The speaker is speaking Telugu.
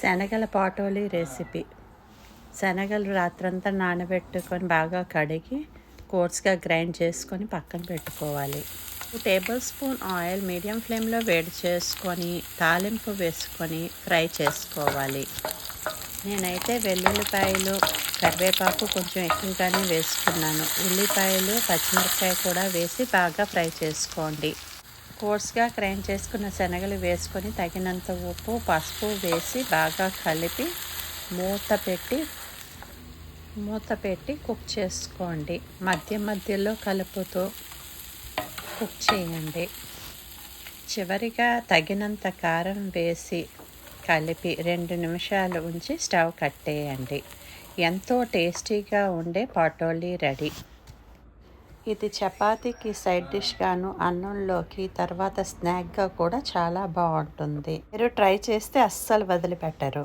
శనగల పాటోలి రెసిపీ శనగలు రాత్రంతా నానబెట్టుకొని బాగా కడిగి కోర్స్గా గ్రైండ్ చేసుకొని పక్కన పెట్టుకోవాలి. టేబుల్ స్పూన్ ఆయిల్ మీడియం ఫ్లేమ్లో వేడి చేసుకొని తాలింపు వేసుకొని ఫ్రై చేసుకోవాలి. నేనైతే వెల్లుల్లిపాయలు కరివేపాకు కొంచెం ఎక్కువగానే వేసుకున్నాను. ఉల్లిపాయలు పచ్చిమిరపకాయ కూడా వేసి బాగా ఫ్రై చేసుకోండి. కోర్స్గా గ్రైండ్ చేసుకున్న శనగలు వేసుకొని తగినంత ఉప్పు పసుపు వేసి బాగా కలిపి మూత పెట్టి మూత పెట్టి కుక్ చేసుకోండి. మధ్య మధ్యలో కలుపుతూ కుక్ చేయండి. చివరిగా తగినంత కారం వేసి కలిపి రెండు నిమిషాలు ఉంచి స్టవ్ కట్టేయండి. ఎంతో టేస్టీగా ఉండే పాటోలీ రెడీ. ఇది చపాతీకి సైడ్ డిష్ గాను అన్నంలోకి తర్వాత స్నాక్గా కూడా చాలా బాగుంటుంది మీరు ట్రై చేస్తే అస్సలు వదిలిపెట్టరు.